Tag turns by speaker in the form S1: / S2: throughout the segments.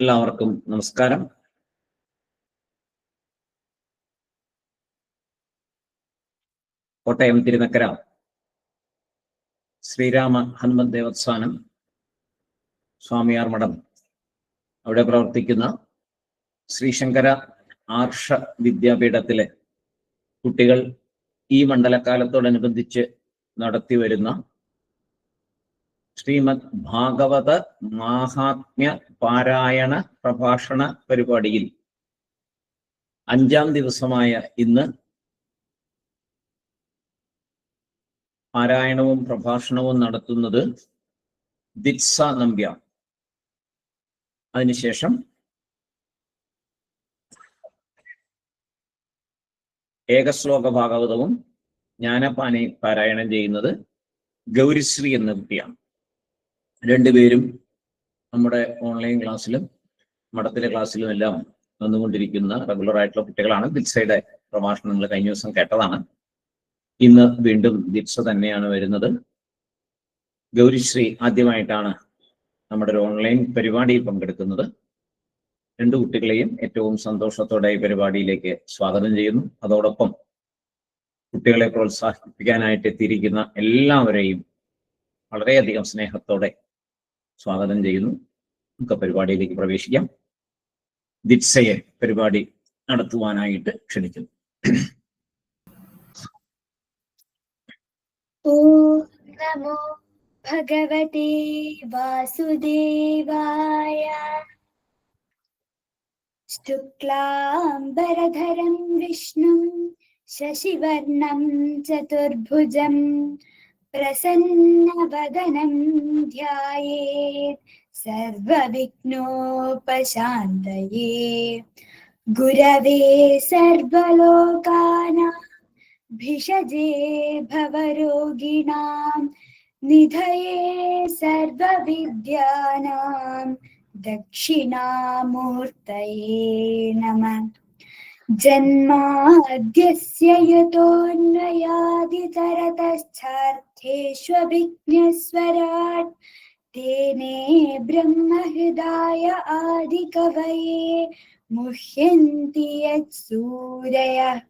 S1: എല്ലാവർക്കും നമസ്കാരം. കോട്ടയം തിരുനക്കര ശ്രീരാമ ഹനുമത് ദേവസ്ഥാനം സ്വാമിയാർ മഠം അവിടെ പ്രവർത്തിക്കുന്ന ശ്രീശങ്കര ആർഷ വിദ്യാപീഠത്തിലെ കുട്ടികൾ ഈ മണ്ഡലകാലത്തോടനുബന്ധിച്ച് നടത്തി വരുന്ന ശ്രീമദ് ഭാഗവത മാഹാത്മ്യ പാരായണ പ്രഭാഷണ പരിപാടിയിൽ അഞ്ചാം ദിവസമായ ഇന്ന് പാരായണവും പ്രഭാഷണവും നടത്തുന്നത് ദിത്സ നമ്പ്യ. അതിനുശേഷം ഏകശ്ലോക ഭാഗവതവും ജ്ഞാനപാനി പാരായണം ചെയ്യുന്നത് ഗൗരിശ്രീ എന്ന കുട്ടിയാണ് രണ്ടുപേരും നമ്മുടെ ഓൺലൈൻ ക്ലാസ്സിലും മഠത്തിലെ ക്ലാസ്സിലും എല്ലാം വന്നുകൊണ്ടിരിക്കുന്ന റെഗുലർ ആയിട്ടുള്ള കുട്ടികളാണ്. ദിത്സയുടെ നിങ്ങൾ കഴിഞ്ഞ ദിവസം കേട്ടതാണ്. ഇന്ന് വീണ്ടും ദിത്സ തന്നെയാണ് വരുന്നത്. ഗൗരിശ്രീ ആദ്യമായിട്ടാണ് നമ്മുടെ ഒരു ഓൺലൈൻ പരിപാടിയിൽ പങ്കെടുക്കുന്നത്. രണ്ടു കുട്ടികളെയും ഏറ്റവും സന്തോഷത്തോടെ ഈ പരിപാടിയിലേക്ക് സ്വാഗതം ചെയ്യുന്നു. അതോടൊപ്പം കുട്ടികളെ പ്രോത്സാഹിപ്പിക്കാനായിട്ട് എത്തിയിരിക്കുന്ന എല്ലാവരെയും വളരെയധികം സ്നേഹത്തോടെ സ്വാഗതം ചെയ്യുന്നു. നമുക്ക് പരിപാടിയിലേക്ക് പ്രവേശിക്കാം. ദിത്സയെ പരിപാടി നടത്തുവാനായിട്ട് ക്ഷണിക്കുന്നു.
S2: നമോ ഭഗവതേ ശുക്ലാംബരധരം വിഷ്ണു ശശിവർണം ചതുർഭുജം प्रसन्नवदनं ध्यायेत् सर्वविघ्नोपशान्तये। गुरवे सर्वलोकानां भिषजे भवरोगिणां निधये सर्वविद्यानां दक्षिणामूर्तये नमः। जन्माद्यस्य यतोऽन्वयादितरतश्चार्थेष्वभिज्ञस्वराट् तेने ब्रह्महृदाय आदिकवये मुह्यन्ति यत्सूरयः।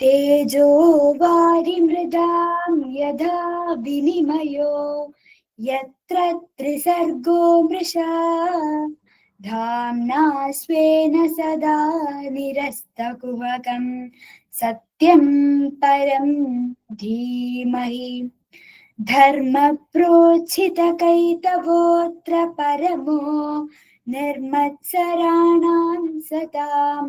S2: तेजो वारिमृदां यथा विनिमयो, यत्र त्रिसर्गो मृषा। धाम्ना स्वेन सदा निरस्तकुहकं सत्यं परं धीमहि। धर्मप्रोच्छितकैतवोऽत्र परमो निर्मत्सराणां सतां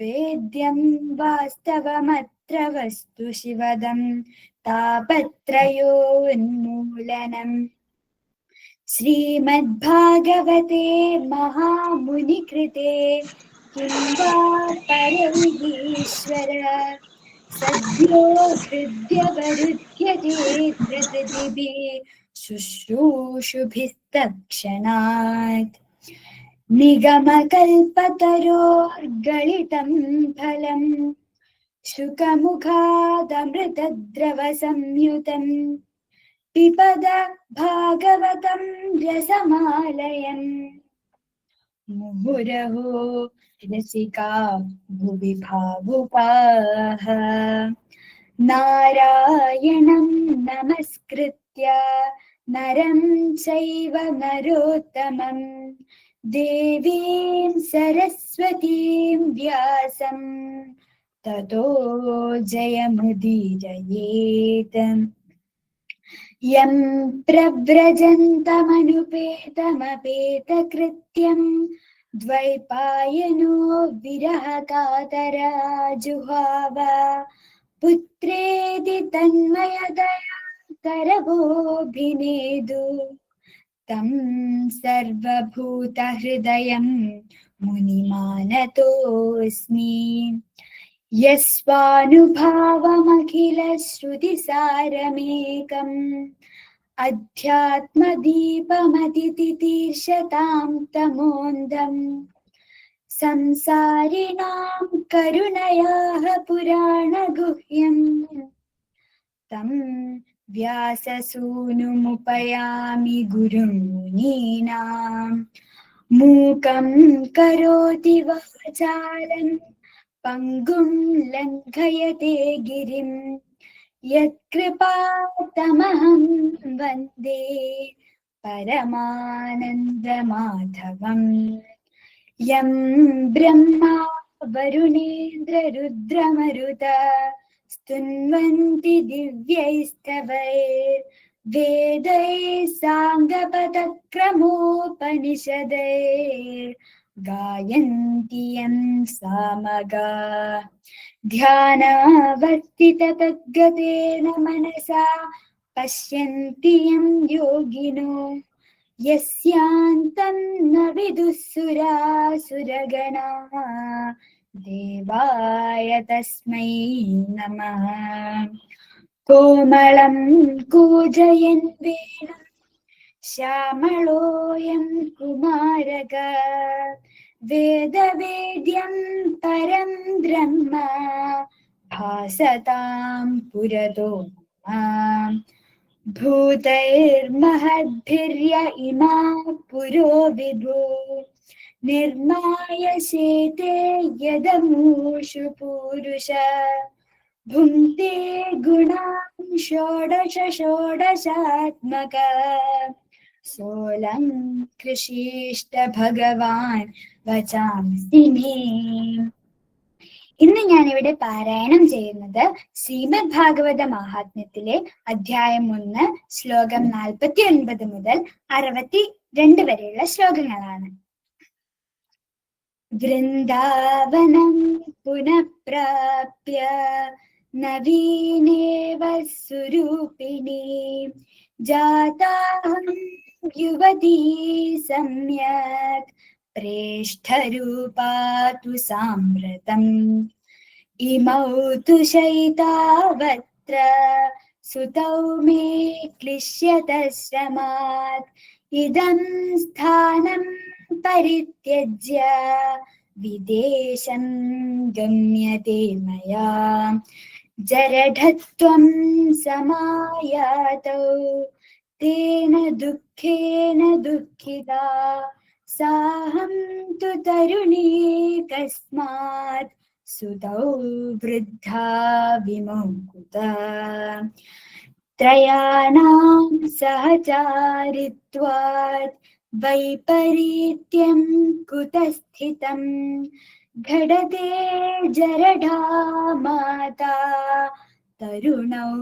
S2: वेद्यं वास्तवमत्र वस्तु शिवदं तापत्रयोन्मूलनम् श्रीमद्भागवते महामुनिकृते किं वा परमहीश्वर ശുശ്രൂഷുഭിസ്തക്ഷണാത് നിഗമകൽപ്പതരോർഗളിതം ഫലം ശുകമുഖാദമൃതദ്രവസംയുതം പിപദ ഭാഗവതം രസമാലയം मुहुरहो रसिका भुवि भावुकाः नारायणं नमस्कृत्य नरं चैव नरोत्तमम् देवीं सरस्वतीं व्यासं ततो जयमुदीरयेत् യം പ്രവ്രജന്തമനുപേതമപേതകൃത്യം ദ്വൈപായനോ വിരഹകാതരാജുഹാവ പുത്രേതി തന്മയതയാകരവോഭിനേതു തം സർവഭൂതഹൃദയം മുനിമാനതോസ്മി. यस्वानुभावमखिलश्रुतिसारमेकम् अध्यात्मदीपमदितितीर्षतां तमोन्दम् संसारिणां करुणयाः पुराणगुह्यम् तं व्याससूनुमुपयामि गुरुं मुनीनाम् मूकं करोति वाचालम् പങ്കും ലംഘയതേ ഗിരിം. യത്കൃപാതമഹം വന്ദേ പരമാനന്ദമാധവം. യം ബ്രഹ്മ വരുണേന്ദ്രരുദ്രമരുത സ്തുന്വന്തി ദിവ്യൈസ്തവൈ. വേദൈ സാംഗപദക്രമോപനിഷദൈ. गायन्ति यं सामगा ध्यानावर्तिततद्गतेन मनसा पश्यन्ति यं योगिनो यस्यान्तं न विदुःसुरासुरगणाः देवाय तस्मै नमः कोमलं कूजयन् वेणुं ശ്യാമളോയം കുമാരക വേദവേദ്യം പരം ബ്രഹ്മ ഭാസതാം പുരതോ ഭൂതൈർമഹദ്ഭിര്യ ഇമാ പുരോ വിഭൂ. നിർമായ ശേതേ യദമൂഷു പൂരുഷ. ഭുങ്ക്തി ഗുണാം ഷോഡശ ഷോഡശാത്മക. षोडशात्मक सोलं कृषिष्ट ഭഗവാൻ വചാംസി മേ ഇന്ന് ഞാൻ ഇവിടെ പാരായണം ചെയ്യുന്നത് ശ്രീമദ് ഭാഗവത മഹാത്മ്യത്തിലെ അധ്യായം ഒന്ന് ശ്ലോകം നാൽപ്പത്തി ഒൻപത് മുതൽ അറുപത്തി രണ്ട് വരെയുള്ള ശ്ലോകങ്ങളാണ് വൃന്ദാവനം പുനഃപ്രാപ്യ നവീനേവ സ്വരൂപിണി ജാതാഹം യുവതീ സമ്യക് പ്രേഷ്ഠരൂപാതു സാമ്പ്രതം ഇമൗ തു ശൈതാവത്ര സുതൗ മേ ക്ലിശ്യത ശ്രമാത് इदं സ്ഥാനം പരിത്യജ്യ വിദേശം ഗമ്യത്തെ മയാ ജരഠത്വം സമായാതൗ തേന ദുഃഖേന ദുഃഖിതാ. സാഹം തു തരുണീ കസ്മാത് സുതൗ വൃദ്ധാ വിമുക്ത. ത്രയാണാം സഹചാരിത്വാത് വൈപരീത്യം കുതസ്ഥിതം. ഘടത്തെ ജരടാ മാതാ. തരുണൗ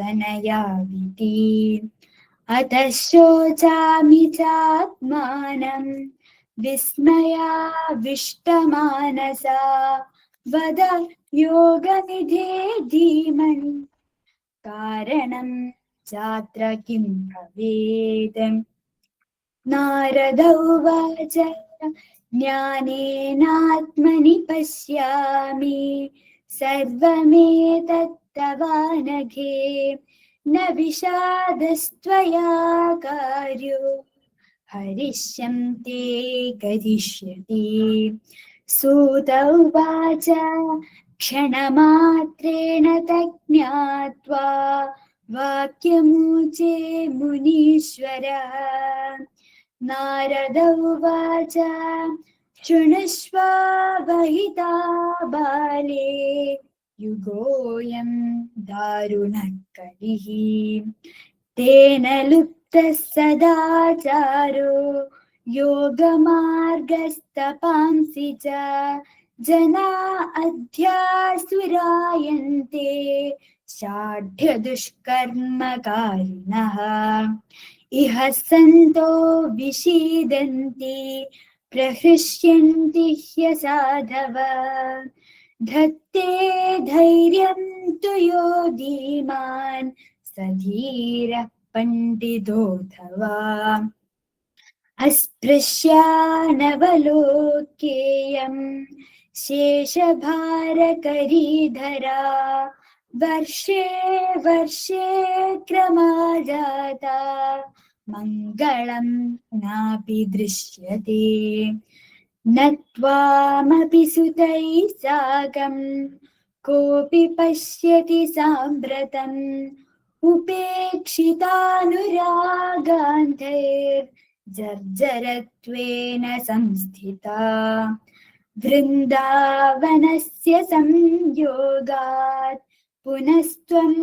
S2: തനയാവിതി अतः शोचामि चात्मानं विस्मयाविष्टमानसा वद योगनिधे धीमन् कारणं चात्र किं भवेत् नारद उवाच ज्ञानेनात्मनि पश्यामि सर्वमेतत्तवानघे न विषादस्त्वया कार्यो हरिष्यन्ते करिष्यति सूत उवाच क्षणमात्रेण तज्ञात्वा वाक्यमूचे मुनीश्वरः नारद उवाच शृणुष्व वहिता बाले युगोऽयं दारुणः कलिः तेन लुप्तः सदाचारो योगमार्गस्तपांसि च। जना अध्यासुरायन्ते षाढ्यदुष्कर्मकारिणः इह सन्तो विषीदन्ति, प्रहृष्यन्ति ह्यसाधव। धत्ते धैर्यं तु यो धीमान् स धीरः पण्डितोऽथवा अस्पृश्यानवलोकेयं शेषभारकरीधरा वर्षे वर्षे क्रमाजाता मङ्गलं नापि दृश्यते न त्वामपि सुतैः साकं कोऽपि पश्यति साम्प्रतम् उपेक्षितानुरागान्धैर् जर्जरत्वेन संस्थिता वृन्दावनस्य संयोगात् पुनस्त्वं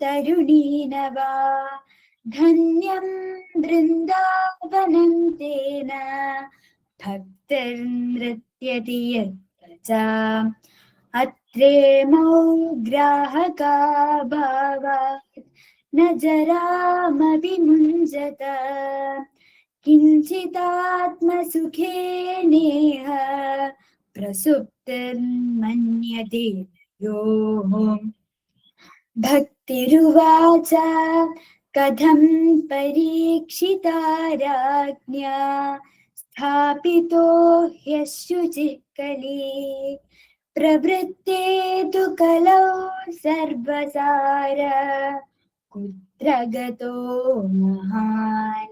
S2: तरुणीनवा धन्यं वृन्दावनं तेन भक्तिर्नृत्यति यत्र च अत्रेमौ ग्राहका भावात् न जरामपि मुञ्जत किञ्चिदात्मसुखे नेह प्रसुप्तिर्मन्यते योः भक्तिरुवाच कथं परीक्षिता राज्ञा स्थापितो ह्यशुचिः कली प्रवृत्ते तु कलौ सर्वसार कुत्र गतो महान्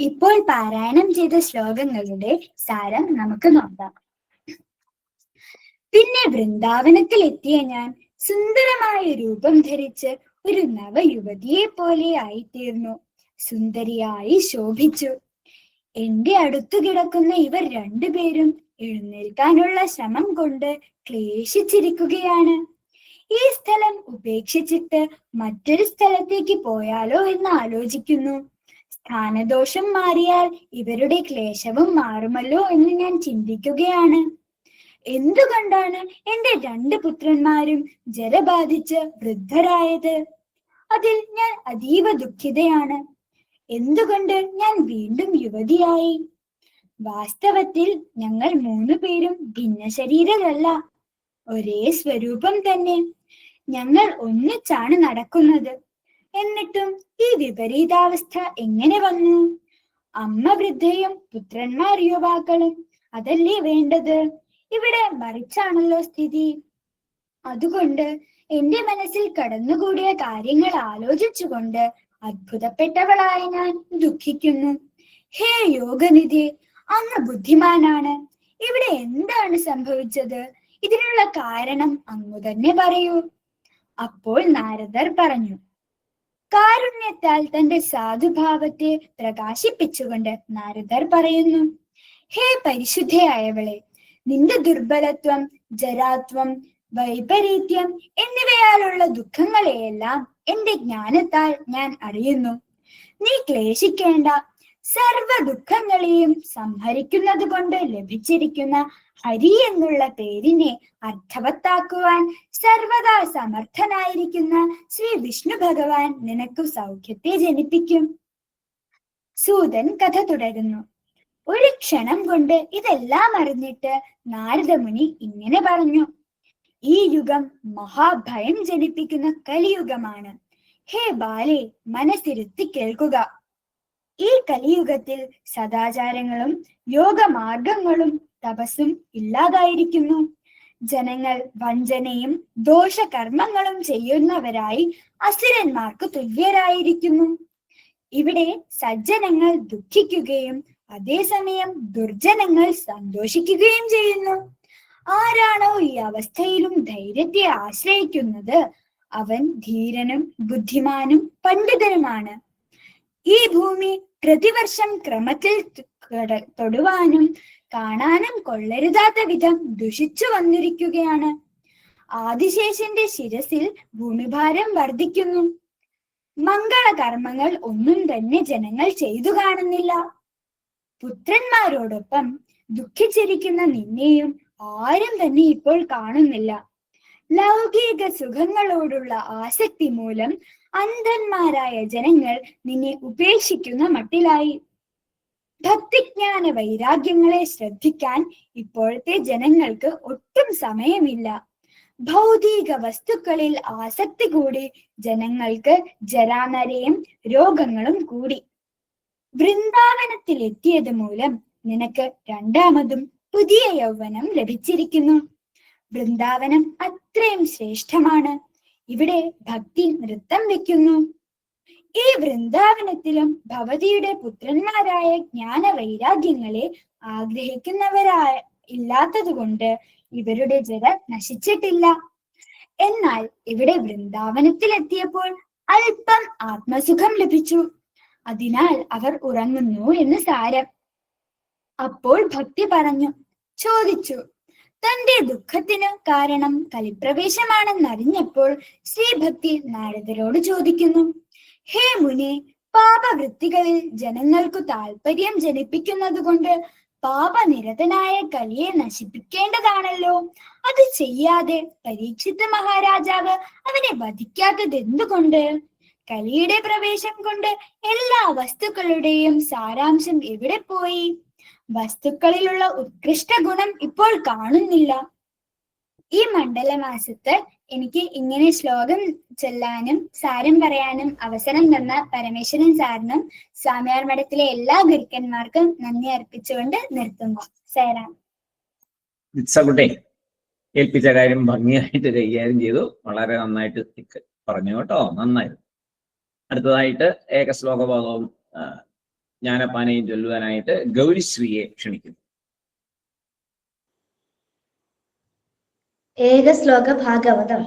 S2: ഇപ്പോൾ പാരായണം ചെയ്ത ശ്ലോകങ്ങളുടെ സാരം നമുക്ക് നോക്കാം പിന്നെ വൃന്ദാവനത്തിൽ എത്തിയ ഞാൻ സുന്ദരമായ രൂപം ധരിച്ച് ഒരു നവയുവതിയെ പോലെ ആയിത്തീർന്നു സുന്ദരിയായി ശോഭിച്ചു എന്റെ അടുത്ത് കിടക്കുന്ന ഇവർ രണ്ടുപേരും എഴുന്നേൽക്കാനുള്ള ശ്രമം കൊണ്ട് ക്ലേശിച്ചിരിക്കുകയാണ്. ഈ സ്ഥലം ഉപേക്ഷിച്ചിട്ട് മറ്റൊരു സ്ഥലത്തേക്ക് പോയാലോ എന്ന് ആലോചിക്കുന്നു. സ്ഥാനദോഷം മാറിയാൽ ഇവരുടെ ക്ലേശവും മാറുമല്ലോ എന്ന് ഞാൻ ചിന്തിക്കുകയാണ്. എന്തുകൊണ്ടാണ് എന്റെ രണ്ട് പുത്രന്മാരും ജലബാധിച്ച് വൃദ്ധരായത്? അതിൽ ഞാൻ അതീവ ദുഃഖിതയാണ്. എന്തുകൊണ്ട് ഞാൻ വീണ്ടും യുവതിയായി? വാസ്തവത്തിൽ ഞങ്ങൾ മൂന്നു പേരും ഭിന്നശരീരരല്ല. ഒരേ സ്വരൂപം തന്നെ. ഞങ്ങൾ ഒന്നിച്ചാണ് നടക്കുന്നത്. എന്നിട്ടും ഈ വിപരീതാവസ്ഥ എങ്ങനെ വന്നു? അമ്മ വൃദ്ധയും പുത്രന്മാർ യുവാക്കളും അതല്ലേ വേണ്ടത്? ഇവിടെ മറിച്ചാണല്ലോ സ്ഥിതി. അതുകൊണ്ട് എന്റെ മനസ്സിൽ കടന്നുകൂടിയ കാര്യങ്ങൾ ആലോചിച്ചുകൊണ്ട് അത്ഭുതപ്പെട്ടവളായ ഞാൻ ദുഃഖിക്കുന്നു. ഹേ യോഗനിധി അങ്ങ് ബുദ്ധിമാനാണ്. ഇവിടെ എന്താണ് സംഭവിച്ചത്? ഇതിനുള്ള കാരണം അങ്ങ് തന്നെ പറയൂ. അപ്പോൾ നാരദർ പറഞ്ഞു കാരുണ്യത്താൽ തന്റെ സാധുഭാവത്തെ പ്രകാശിപ്പിച്ചുകൊണ്ട് നാരദർ പറയുന്നു ഹേ പരിശുദ്ധയായവളെ നിന്റെ ദുർബലത്വം ജരാത്വം വൈപരീത്യം എന്നിവയാലുള്ള ദുഃഖങ്ങളെയെല്ലാം എന്റെ ജ്ഞാനത്താൽ ഞാൻ അറിയുന്നു. നീ ക്ലേശിക്കേണ്ട. സർവ ദുഃഖങ്ങളെയും സംഹരിക്കുന്നത് കൊണ്ട് ലഭിച്ചിരിക്കുന്ന ഹരി എന്നുള്ള പേരിനെ അർത്ഥവത്താക്കുവാൻ സർവദാ സമർത്ഥനായിരിക്കുന്ന ശ്രീ വിഷ്ണു ഭഗവാൻ നിനക്ക് സൗഖ്യത്തെ ജനിപ്പിക്കും. സൂതൻ കഥ തുടരുന്നു. ഒരു ക്ഷണം കൊണ്ട് ഇതെല്ലാം അറിഞ്ഞിട്ട് നാരദമുനി ഇങ്ങനെ പറഞ്ഞു. ഈ യുഗം മഹാഭയം ജനിപ്പിക്കുന്ന കലിയുഗമാണ്. ഹേ ബാലെ മനസ്സിരുത്തി കേൾക്കുക. ഈ കലിയുഗത്തിൽ സദാചാരങ്ങളും യോഗമാർഗങ്ങളും തപസ്സും ഇല്ലാതായിരിക്കുന്നു. ജനങ്ങൾ വഞ്ചനയും ദോഷകർമ്മങ്ങളും ചെയ്യുന്നവരായി അസുരന്മാർക്ക് തുല്യരായിരിക്കുന്നു. ഇവിടെ സജ്ജനങ്ങൾ ദുഃഖിക്കുകയും അതേസമയം ദുർജനങ്ങൾ സന്തോഷിക്കുകയും ചെയ്യുന്നു. ആരാണോ ഈ അവസ്ഥയിലും ധൈര്യത്തെ ആശ്രയിക്കുന്നത്? അവൻ ധീരനും ബുദ്ധിമാനും പണ്ഡിതനുമാണ്. ഈ ഭൂമി പ്രതിവർഷം ക്രമത്തിൽ തൊടുവാനും കാണാനും കൊള്ളരുതാത്ത വിധം ദുഷിച്ചു വന്നിരിക്കുകയാണ്. ആദിശേഷന്റെ ശിരസിൽ ഭൂമിഭാരം വർദ്ധിക്കുന്നു. മംഗളകർമ്മങ്ങൾ ഒന്നും തന്നെ ജനങ്ങൾ ചെയ്തു കാണുന്നില്ല. പുത്രന്മാരോടൊപ്പം ദുഃഖിച്ചിരിക്കുന്ന നിന്നെയും ആരും തന്നെ ഇപ്പോൾ കാണുന്നില്ല. ലൗകിക സുഖങ്ങളോടുള്ള ആസക്തി മൂലം അന്ധന്മാരായ ജനങ്ങൾ നിന്നെ ഉപേക്ഷിക്കുന്ന മട്ടിലായി. ഭക്തിജ്ഞാന വൈരാഗ്യങ്ങളെ ശ്രദ്ധിക്കാൻ ഇപ്പോഴത്തെ ജനങ്ങൾക്ക് ഒട്ടും സമയമില്ല. ഭൗതിക വസ്തുക്കളിൽ ആസക്തി കൂടി ജനങ്ങൾക്ക് ജരാനരയും രോഗങ്ങളും കൂടി. വൃന്ദാവനത്തിൽ എത്തിയത് മൂലം നിനക്ക് രണ്ടാമതും പുതിയ യൗവനം ലഭിച്ചിരിക്കുന്നു. വൃന്ദാവനം അത്രയും ശ്രേഷ്ഠമാണ്. ഇവിടെ ഭക്തി നൃത്തം വെക്കുന്നു ഈ വൃന്ദാവനത്തിലും ഭവതിയുടെ പുത്രന്മാരായ ജ്ഞാന വൈരാഗ്യങ്ങളെ ആഗ്രഹിക്കുന്നവരായ ഇല്ലാത്തതുകൊണ്ട് ഇവരുടെ ജര നശിച്ചിട്ടില്ല. എന്നാൽ ഇവിടെ വൃന്ദാവനത്തിലെത്തിയപ്പോൾ അല്പം ആത്മസുഖം ലഭിച്ചു. അതിനാൽ അവർ ഉറങ്ങുന്നു എന്ന് സാരം. അപ്പോൾ ഭക്തി പറഞ്ഞു ചോദിച്ചു. തന്റെ ദുഃഖത്തിന് കാരണം കലിപ്രവേശമാണെന്ന് കലിപ്രവേശമാണെന്നറിഞ്ഞപ്പോൾ ശ്രീഭക്തി നാരദരോട് ചോദിക്കുന്നു ഹേ മുനി പാപവൃത്തികളിൽ ജനങ്ങൾക്കു താല്പര്യം ജനിപ്പിക്കുന്നത് കൊണ്ട് പാപനിരതനായ കലിയെ നശിപ്പിക്കേണ്ടതാണല്ലോ. അത് ചെയ്യാതെ പരീക്ഷിത മഹാരാജാവ് അവനെ വധിക്കാത്തത് എന്തുകൊണ്ട് കലിയുടെ പ്രവേശം കൊണ്ട് എല്ലാ വസ്തുക്കളുടെയും സാരാംശം എവിടെ പോയി? വസ്തുക്കളിലുള്ള ഉത്കൃഷ്ട ഗുണം ഇപ്പോൾ കാണുന്നില്ല. ഈ മണ്ഡലമാസത്ത് എനിക്ക് ഇങ്ങനെ ശ്ലോകം ചൊല്ലാനും സാരം പറയാനും അവസരം തന്ന പരമേശ്വരൻ സാറിനും സ്വാമിയാർ മഠത്തിലെ എല്ലാ ഗുരുക്കന്മാർക്കും നന്ദി അർപ്പിച്ചുകൊണ്ട് നിർത്തുന്നു.
S1: ഇത്സകുട്ടെ ഏൽപ്പിച്ച കാര്യം ഭംഗിയായിട്ട് കൈകാര്യം ചെയ്തു. വളരെ നന്നായിട്ട് പറഞ്ഞു കേട്ടോ നന്നായിരുന്നു അടുത്തതായിട്ട് ഏകശ്ലോകഭാഗവും ആ, ജ്ഞാനപ്പാനയും ചൊല്ലുവാനായിട്ട് ഗൗരിശ്രീയെ ക്ഷണിക്കുന്നു.
S3: ഏകശ്ലോക ഭാഗവതം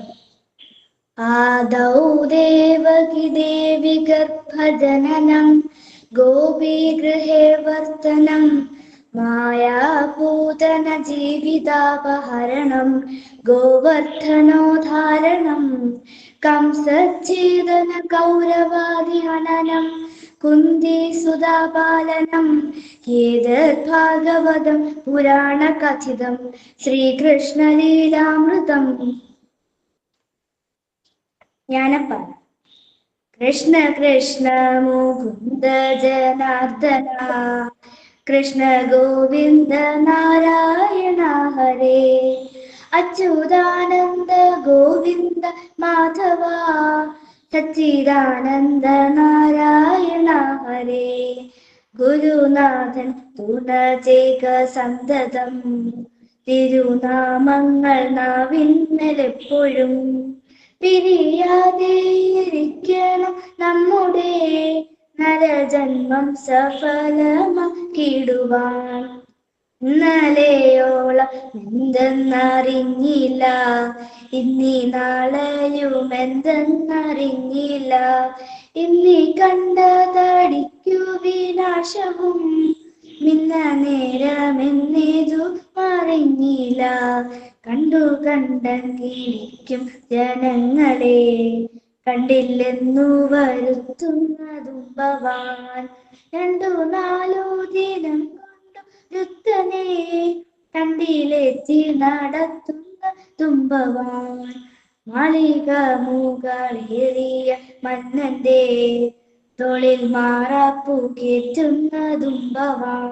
S3: ആദൗ ദേവകി ദേവി ഗർഭജനനം ഗോപീഗൃഹേ വർത്തനം മായാഭൂതന ജീവിതാപഹരണം ഗോവർദ്ധനോദ്ധാരണം കംസച്ഛേദന കൗരവാദി ഹനനം കുന്തി സുധാപാലനം ഏത് ഭാഗവതം പുരാണകഥിതം ശ്രീകൃഷ്ണലീലാമൃതം. ജ്ഞാനപ്പാല കൃഷ്ണ കൃഷ്ണ മുകുന്ദ ജനാർദ്ദന കൃഷ്ണ ഗോവിന്ദ നാരായണ ഹരേ. അച്യുതാനന്ദ ഗോവിന്ദ മാധവ സച്ചിദാനന്ദ നാരായണ ഹരേ ഗുരുനാഥൻ തുണചേക സന്തതം. തിരുനാമങ്ങൾ നാവിന്നലെപ്പോഴും പിരിയാതെ ഇരിക്കണം നമ്മുടെ നരജന്മം സഫലമാക്കിടുവാൻ ഇന്നലെയോളം എന്തെന്നറിഞ്ഞില്ല. ഇന്നീ നാളെയും എന്തെന്നറിഞ്ഞില്ല. ഇന്നീ കണ്ടതടിക്കു വിനാശവും. മിന്ന നേരമെന്നേതു അറിഞ്ഞില്ല. കണ്ടു കണ്ടെങ്കിലിരിക്കും ജനങ്ങളെ. കണ്ടില്ലെന്നു വരുത്തുന്നതും ഭവാൻ രണ്ടു നാലു രുത്തനെ കണ്ടിലെത്തി നടത്തുന്ന തുമ്പവാൻ മാളിക മുകളേറിയ മന്നന്റെ തൊളിൽ മാറാപ്പു കേറ്റുന്ന തുമ്പവാൻ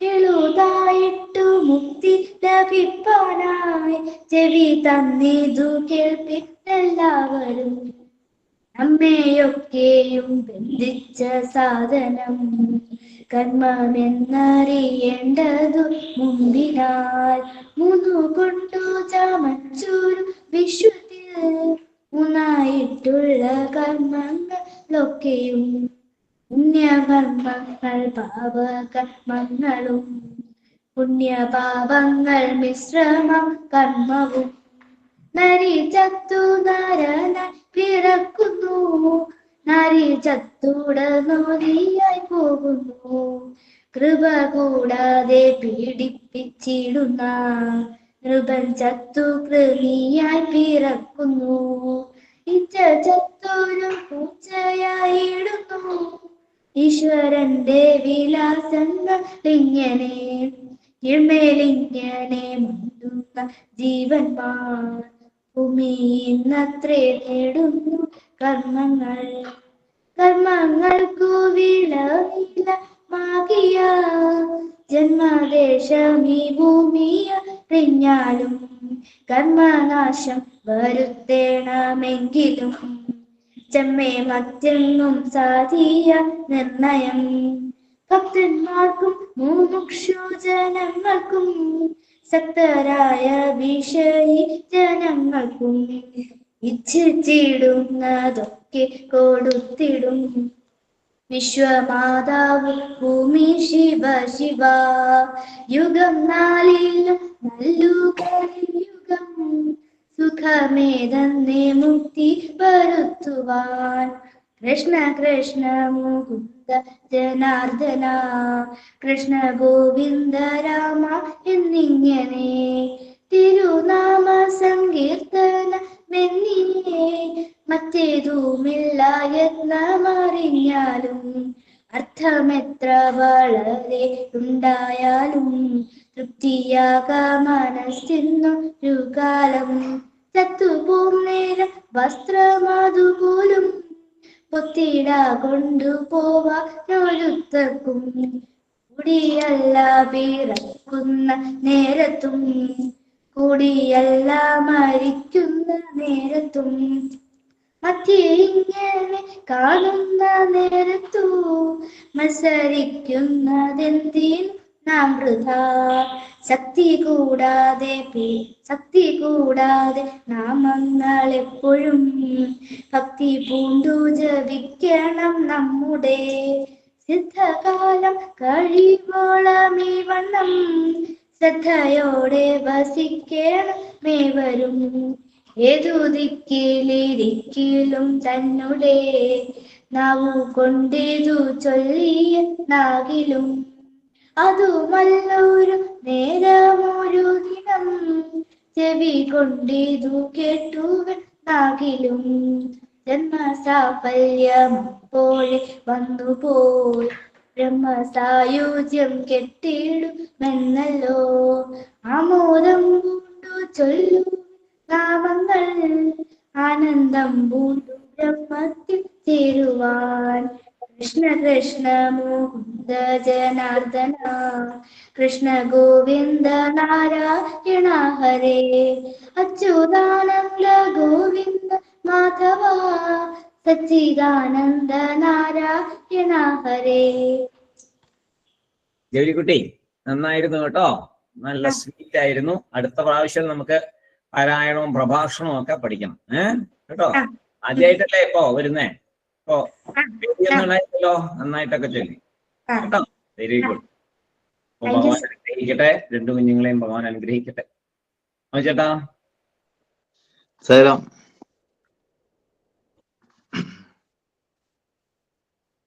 S3: എളുതായിട്ടു മുക്തി ലഭിപ്പാനായി ചെവി തന്നിതു കേൾപ്പിച്ചെല്ലാവരും നമ്മെയൊക്കെയും ബന്ധിച്ച സാധനം. കർമ്മമെന്നറിയേണ്ടതു മുമ്പിനാൽ. മൂന്നു കൊണ്ടു ചമച്ചൊരു വിശ്വത്തിൽ മൂന്നായിട്ടുള്ള കർമ്മങ്ങളൊക്കെയും പുണ്യകർമ്മങ്ങൾ പാപകർമ്മങ്ങളും പുണ്യപാപങ്ങൾ മിശ്രമം കർമ്മവും. നരി ചത്തു നരന പിറക്കുന്നു. നരി ചത്തുടനോരിയായി പോകുന്നു. കൃപ കൂടാതെ പീഡിപ്പിച്ചിടുന്ന നൃപൻ ചത്തു കൃമിയായി പിറക്കുന്നു. ഇച്ച ചത്തൊരു പൂച്ചയായിടുന്നു ഈശ്വരന്റെ വിലാസങ്ങൾ ഇങ്ങനെ ഇമേലിങ്ങനെ മുണ്ടുന്ന ജീവന്മാർ ഭൂമി ഇന്നത്രേ നേടുന്നു കർമ്മങ്ങൾ. കർമ്മങ്ങൾക്കു വിളവിലമാകിയ ജന്മദേശം ഈ ഭൂമിയ ഭൂമിയറിഞ്ഞാലും കർമ്മനാശം വരുത്തേണമെങ്കിലും ചെമ്മേ മറ്റെങ്ങും സാധിയ നിർണയം. ഭക്തന്മാർക്കും മുമുക്ഷു ജനങ്ങൾക്കും ശക്തരായ വിഷയി ജനങ്ങൾക്കും ഇച്ഛിച്ചിടുന്നതൊക്കെ കൊടുത്തിടും. വിശ്വമാതാവ് ഭൂമി ശിവ ശിവ. യുഗം നാലിലും നല്ലു യുഗം. സുഖമേതന്നെ മുക്തി വരുത്തുവാൻ. കൃഷ്ണ കൃഷ്ണ മുകുന്ദ ജനാർദ്ദന. കൃഷ്ണ ഗോവിന്ദ രാമ എന്നിങ്ങനെ. തിരുനാമ സങ്കീർത്തന മെന്നിയെ മറ്റേതുമില്ല യത്നമറിഞ്ഞാലും അർത്ഥമെത്ര വളരെ ഉണ്ടായാലും തൃപ്തിയാക മനസ്സിന്നൊരു കാലം. ചത്തുപോം നേരം വസ്ത്രമതുപോലും പൊത്തിട കൊണ്ടുപോവാനൊരുത്തർക്കും കുടിയല്ല പിറക്കുന്ന നേരത്തും. കുടിയല്ല മരിക്കുന്ന നേരത്തും മറ്റേ ഇങ്ങനെ കാണുന്ന നേരത്തു മത്സരിക്കുന്നതെന്തിനും നാം വൃഥ? ശക്തി കൂടാതെ പേ ശക്തി കൂടാതെ നാമങ്ങൾ എപ്പോഴും ഭക്തി പൂണ്ടു ജപിക്കണം നമ്മുടെ. സിദ്ധകാലം കഴിവോളം ഈ വണ്ണം ശ്രദ്ധയോടെ വസിക്കണമേ വരും ഏതു ദിക്കിലിരിക്കലും തന്നെ നാവു കൊണ്ടേതു ചൊല്ലിയ നാകിലും അതുമല്ലൊരു നേരമൊരു ദിനം ചെവി കൊണ്ടേതു കേട്ടു നാകിലും ജന്മസാഫല്യം പോലെ വന്നുപോയി. ബ്രഹ്മസായുജ്യം കെട്ടിടുമെന്നല്ലോ ആമോദം പൂണ്ടു ചൊല്ലു നാമങ്ങൾ. ആനന്ദം പൂണ്ടു ബ്രഹ്മത്തിൽ ചേരുവാൻ. കൃഷ്ണ കൃഷ്ണ മുകുന്ദ ജനാർദ്ദന. കൃഷ്ണ ഗോവിന്ദ നാരായണ ഹരേ. അച്യുതാനന്ദ ഗോവിന്ദ മാധവ. സച്ചിദാനന്ദ നാരായണ ഹരേ
S1: ജോലിക്കുട്ടി നന്നായിരുന്നു കേട്ടോ? നല്ല സ്വീറ്റ് ആയിരുന്നു. അടുത്ത പ്രാവശ്യം നമുക്ക് പാരായണവും പ്രഭാഷണവും ഒക്കെ പഠിക്കണം ഏഹ് കേട്ടോ. ആദ്യമായിട്ടല്ലേ ഇപ്പോ വരുന്നേ? ഇപ്പോ
S3: ആ.
S1: നന്നായിട്ടൊക്കെ ചൊല്ലി. കേട്ടോ? വെരി ഗുഡ് ഭഗവാൻ അനുഗ്രഹിക്കട്ടെ. രണ്ടു കുഞ്ഞുങ്ങളെയും ഭഗവാൻ അനുഗ്രഹിക്കട്ടെ. ചേട്ടാ
S4: സൈറാം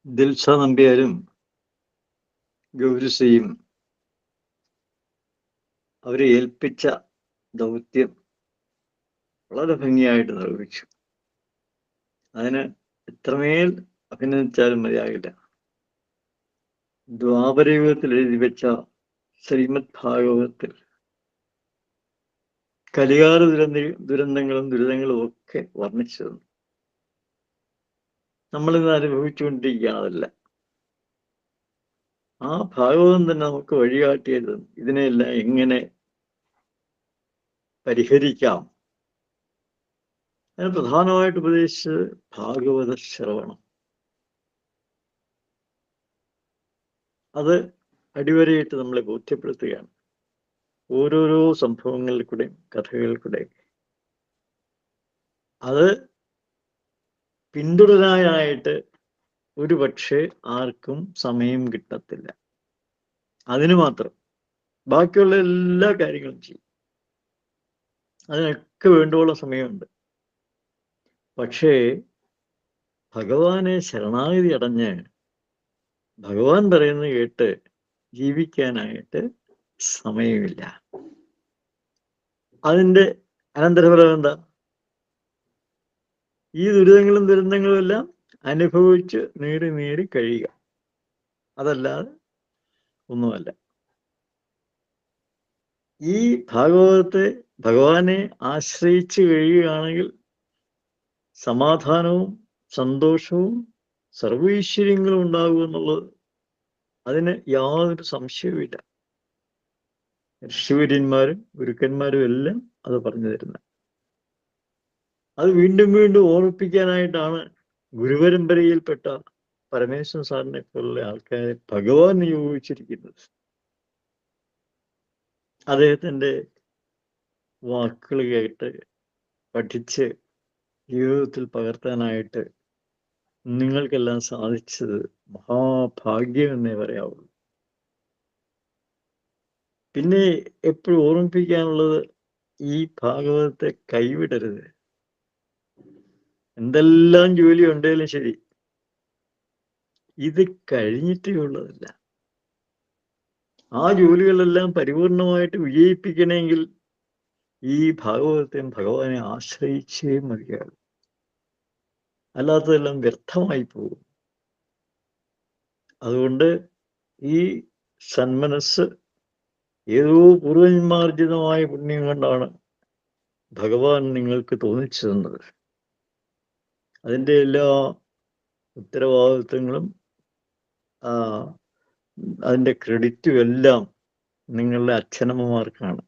S4: ദിൽഷ നമ്പ്യാരും ഗൗരിസയും അവരെ ഏൽപ്പിച്ച ദൗത്യം വളരെ ഭംഗിയായിട്ട് നിർവഹിച്ചു. അതിന് എത്രമേൽ അഭിനന്ദിച്ചാലും മതിയാകില്ല. ദ്വാപരയുഗത്തിൽ എഴുതി വെച്ച ശ്രീമദ് ഭാഗവതത്തിൽ കലികാല ദുരന്ത ദുരന്തങ്ങളും ദുരിതങ്ങളും ഒക്കെ വർണിച്ചു തന്നു. നമ്മളിന്ന് അനുഭവിച്ചുകൊണ്ടിരിക്കുകയാണ് അതല്ല ആ ഭാഗവതം തന്നെ നമുക്ക് വഴികാട്ടിയത് ഇതിനെല്ലാം എങ്ങനെ പരിഹരിക്കാം? അതിന് പ്രധാനമായിട്ട് ഉപദേശിച്ചത് ഭാഗവത ശ്രവണം. അത് അടിവരയിട്ട് നമ്മളെ ബോധ്യപ്പെടുത്തുകയാണ്. ഓരോരോ സംഭവങ്ങളിൽ കൂടെയും കഥകളിൽ അത് പിന്തുടരാനായിട്ട് ഒരു പക്ഷേ ആർക്കും സമയം കിട്ടത്തില്ല. അതിന് മാത്രം ബാക്കിയുള്ള എല്ലാ കാര്യങ്ങളും ചെയ്യും. അതിനൊക്കെ വേണ്ടുവോളം സമയമുണ്ട്. പക്ഷേ ഭഗവാനെ ശരണാഗതി അടഞ്ഞ് ഭഗവാൻ പറയുന്നത് കേട്ട് ജീവിക്കാനായിട്ട് സമയമില്ല. അതിന്റെ അനന്തരഫലം എന്താ? ഈ ദുരിതങ്ങളും ദുരന്തങ്ങളും എല്ലാം അനുഭവിച്ച് നേടി നേടി കഴിയുക. അതല്ലാതെ ഒന്നുമല്ല. ഈ ഭാഗവതത്തെ ഭഗവാനെ ആശ്രയിച്ച് കഴിയുകയാണെങ്കിൽ സമാധാനവും സന്തോഷവും സർവൈശ്വര്യങ്ങളും ഉണ്ടാകും എന്നുള്ളത് അതിന് യാതൊരു സംശയവുമില്ല. ഋഷിവര്യന്മാരും ഗുരുക്കന്മാരും എല്ലാം അത് പറഞ്ഞു തരുന്നത് അത് വീണ്ടും വീണ്ടും ഓർമ്മിപ്പിക്കാനായിട്ടാണ് ഗുരുപരമ്പരയിൽപ്പെട്ട പരമേശ്വരൻ സാറിനെ പോലുള്ള ആൾക്കാരെ ഭഗവാൻ നിയോഗിച്ചിരിക്കുന്നത്. അദ്ദേഹത്തിന്റെ വാക്കുകൾ കേട്ട് പഠിച്ച് ജീവിതത്തിൽ പകർത്താനായിട്ട് നിങ്ങൾക്കെല്ലാം സാധിച്ചത് മഹാഭാഗ്യം എന്നേ പറയാവുള്ളൂ. പിന്നെ എപ്പോഴും ഓർമ്മിപ്പിക്കാനുള്ളത് ഈ ഭാഗവതത്തെ കൈവിടരുത്. എന്തെല്ലാം ജോലി ഉണ്ടെങ്കിലും ശരി. ഇത് കഴിഞ്ഞിട്ടേ ഉള്ളതല്ല. ആ ജോലികളെല്ലാം പരിപൂർണമായിട്ട് വിജയിപ്പിക്കണമെങ്കിൽ ഈ ഭാഗവതത്തെ ഭഗവാനെ ആശ്രയിച്ചേ മതിയാകും. അല്ലാത്തതെല്ലാം വ്യർത്ഥമായി പോകും. അതുകൊണ്ട് ഈ സന്മനസ് ഏതോ പൂർവജന്മാർജിതമായ പുണ്യം കൊണ്ടാണ് ഭഗവാൻ നിങ്ങൾക്ക് തോന്നിച്ചു തന്നത് അതിന്റെ എല്ലാ ഉത്തരവാദിത്വങ്ങളും അതിന്റെ ക്രെഡിറ്റും എല്ലാം നിങ്ങളുടെ അച്ഛനമ്മമാർക്കാണ്.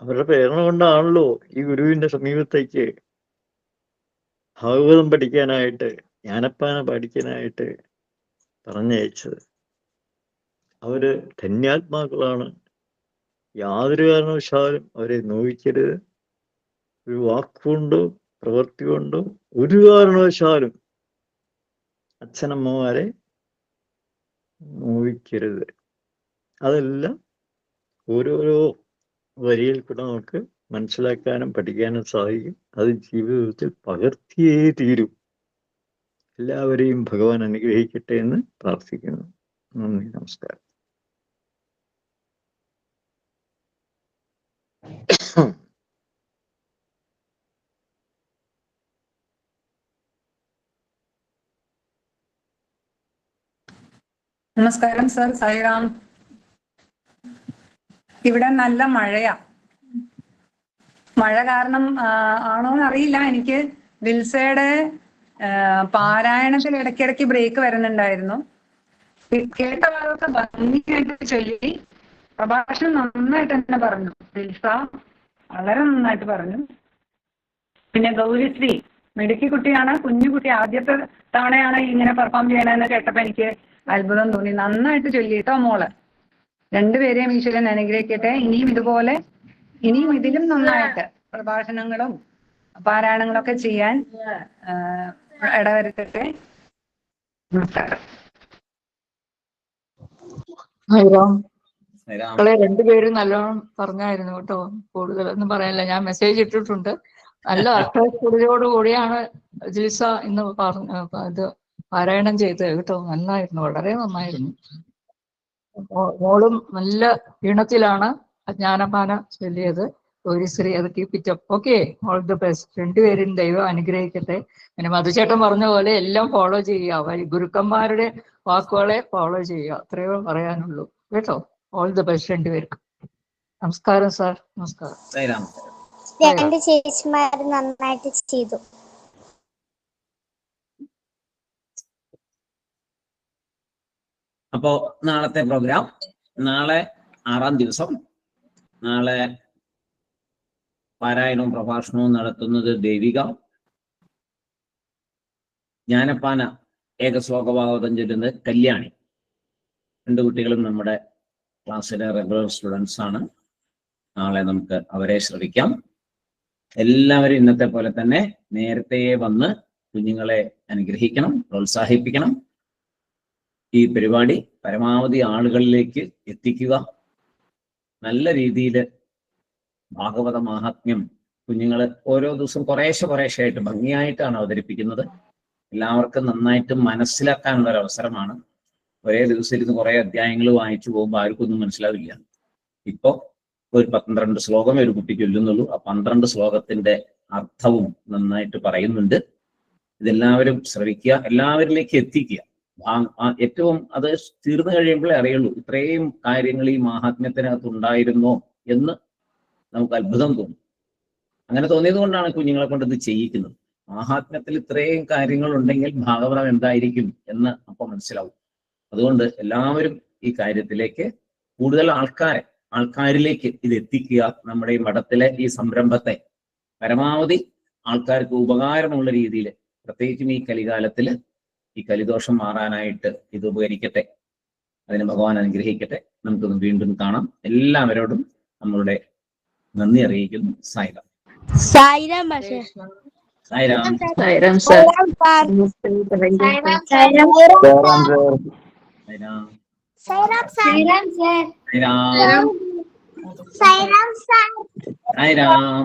S4: അവരുടെ പ്രേരണ കൊണ്ടാണല്ലോ ഈ ഗുരുവിന്റെ സമീപത്തേക്ക് ഭാഗവതം പഠിക്കാനായിട്ട് ജ്ഞാനപ്പാന പഠിക്കാനായിട്ട് പറഞ്ഞയച്ചത്. അവർ ധന്യാത്മാക്കളാണ്. യാതൊരു കാരണവശാലും അവരെ നോവിക്കരുത്. ഒരു വാക്കുകൊണ്ടോ പ്രവൃത്തി കൊണ്ടും ഒരു കാരണവശാലും അച്ഛനമ്മമാരെ നോവിക്കരുത്. അതെല്ലാം ഓരോരോ വരിയിൽ കൂടെ നമുക്ക് മനസ്സിലാക്കാനും പഠിക്കാനും സാധിക്കും. അത് ജീവിതത്തിൽ പകർത്തിയേ തീരൂ. എല്ലാവരെയും ഭഗവാൻ അനുഗ്രഹിക്കട്ടെ എന്ന് പ്രാർത്ഥിക്കുന്നു. നന്ദി നമസ്കാരം.
S5: നമസ്കാരം സർ. സായിറാം. ഇവിടെ നല്ല മഴയാ. മഴ കാരണം ആണോ എന്ന് അറിയില്ല എനിക്ക് വിൽസയുടെ പാരായണത്തിൽ ഇടയ്ക്കിടയ്ക്ക് ബ്രേക്ക് വരുന്നുണ്ടായിരുന്നു. കേട്ട ഭാഗത്ത് ഭംഗിയായിട്ട് ചൊല്ലി. പ്രഭാഷണം നന്നായിട്ട് തന്നെ പറഞ്ഞു. വിൽസ വളരെ നന്നായിട്ട് പറഞ്ഞു. പിന്നെ ഗൗരിശ്രീ മിടുക്കി കുട്ടിയാണ് കുഞ്ഞു കുട്ടി ആദ്യത്തെ തവണയാണ് ഇങ്ങനെ പെർഫോം ചെയ്യണമെന്ന് കേട്ടപ്പോ എനിക്ക് അത്ഭുതം തോന്നി. നന്നായിട്ട് ചൊല്ലിയിട്ടോ മോൾ. രണ്ടുപേരെയും ഈശ്വരൻ അനുഗ്രഹിക്കട്ടെ. ഇനിയും ഇതുപോലെ ഇനിയും ഇതിലും നന്നായിട്ട് പ്രഭാഷണങ്ങളും പാരായണങ്ങളും ഒക്കെ ചെയ്യാൻ ഇടവരുത്തട്ടെ. നമസ്കാരം.
S6: മക്കളെ രണ്ടുപേരും നല്ലോണം പറഞ്ഞായിരുന്നു കേട്ടോ. കൂടുതലൊന്നും പറയാനില്ല. ഞാൻ മെസ്സേജ് ഇട്ടിട്ടുണ്ട്. നല്ല അർത്ഥ കൂടിയാണ് ജിൽസ ഇന്ന് പറഞ്ഞ ഇത് പാരായണം ചെയ്ത് കേട്ടോ നന്നായിരുന്നു വളരെ നന്നായിരുന്നു. മോളും നല്ല ഈണത്തിലാണ് ജ്ഞാനപാന ചൊല്ലിയത്. ഗൗരിശ്രീ അത് keep it up okay all the best രണ്ടുപേരും ദൈവം അനുഗ്രഹിക്കട്ടെ. പിന്നെ മധുചേട്ടൻ പറഞ്ഞ പോലെ എല്ലാം ഫോളോ ചെയ്യുക. ഗുരുക്കന്മാരുടെ വാക്കുകളെ ഫോളോ ചെയ്യുക. അത്രയോ പറയാനുള്ളൂ. കേട്ടോ? ഓൾ ദി ബെസ്റ്റ് രണ്ടുപേർക്കും. നമസ്കാരം സാർ നമസ്കാരം.
S7: രണ്ട് ചേച്ചിമാര് നന്നായിട്ട് ചെയ്തു.
S1: അപ്പോ നാളത്തെ പ്രോഗ്രാം നാളെ ആറാം ദിവസം നാളെ പാരായണവും പ്രഭാഷണവും നടത്തുന്നത് ദേവിക. ജ്ഞാനപ്പാന ഏകശ്ലോകഭാഗവതം ചൊല്ലുന്നത് കല്യാണി. രണ്ടു കുട്ടികളും നമ്മുടെ ക്ലാസ്സിലെ റെഗുലർ സ്റ്റുഡൻസ് ആണ്. നാളെ നമുക്ക് അവരെ ശ്രവിക്കാം. എല്ലാവരും ഇന്നത്തെ പോലെ തന്നെ നേരത്തെ വന്ന് കുഞ്ഞുങ്ങളെ അനുഗ്രഹിക്കണം പ്രോത്സാഹിപ്പിക്കണം. ഈ പരിപാടി പരമാവധി ആളുകളിലേക്ക് എത്തിക്കുക. നല്ല രീതിയിൽ ഭാഗവത മാഹാത്മ്യം കുഞ്ഞുങ്ങൾ ഓരോ ദിവസവും കുറേശ്ശെ കുറേശ്ശെ ആയിട്ട് ഭംഗിയായിട്ടാണ് അവതരിപ്പിക്കുന്നത്. എല്ലാവർക്കും നന്നായിട്ട് മനസ്സിലാക്കാനുള്ള ഒരു അവസരമാണ് ഒരേ ദിവസം ഇരുന്ന് കുറെ അധ്യായങ്ങൾ വായിച്ചു പോകുമ്പോൾ ആർക്കും ഒന്നും മനസ്സിലാവില്ല. ഇപ്പോൾ ഒരു പന്ത്രണ്ട് ശ്ലോകമേ ഒരു കുട്ടി ചൊല്ലുന്നുള്ളൂ. ആ പന്ത്രണ്ട് ശ്ലോകത്തിന്റെ അർത്ഥവും നന്നായിട്ട് പറയുന്നുണ്ട്. ഇതെല്ലാവരും ശ്രവിക്കുക. എല്ലാവരിലേക്ക് എത്തിക്കുക. ഏറ്റവും അത് തീർന്നു കഴിയുമ്പോഴേ അറിയുള്ളൂ. ഇത്രയും കാര്യങ്ങൾ ഈ മാഹാത്മ്യത്തിനകത്ത് ഉണ്ടായിരുന്നോ എന്ന് നമുക്ക് അത്ഭുതം തോന്നും. അങ്ങനെ തോന്നിയത് കൊണ്ടാണ് കുഞ്ഞുങ്ങളെ കൊണ്ട് ഇത് ചെയ്യിക്കുന്നത്. മഹാത്മ്യത്തിൽ ഇത്രയും കാര്യങ്ങൾ ഉണ്ടെങ്കിൽ ഭാഗവതം എന്തായിരിക്കും എന്ന് അപ്പൊ മനസ്സിലാവും. അതുകൊണ്ട് എല്ലാവരും ഈ കാര്യത്തിലേക്ക് കൂടുതൽ ആൾക്കാരെ ആൾക്കാരിലേക്ക് ഇത് എത്തിക്കുക നമ്മുടെ ഈ മഠത്തിലെ ഈ സംരംഭത്തെ പരമാവധി ആൾക്കാർക്ക് ഉപകാരമുള്ള രീതിയിൽ പ്രത്യേകിച്ചും ഈ കലികാലത്തിൽ ഈ കലിദോഷം മാറാനായിട്ട് ഇത് ഉപകരിക്കട്ടെ. അതിന് ഭഗവാൻ അനുഗ്രഹിക്കട്ടെ. നമുക്കൊന്ന് വീണ്ടും കാണാം. എല്ലാവരോടും നമ്മളുടെ നന്ദി അറിയിക്കുന്നു. സായിരാം
S7: സായിരാം
S1: സായിരാം
S6: സായിരാം സാർ.
S7: സായിരാം
S1: സായിരാം
S7: സായിരാം സായിരാം
S1: സായിരാം
S7: സായിരാം സാർ.
S1: സായിരാം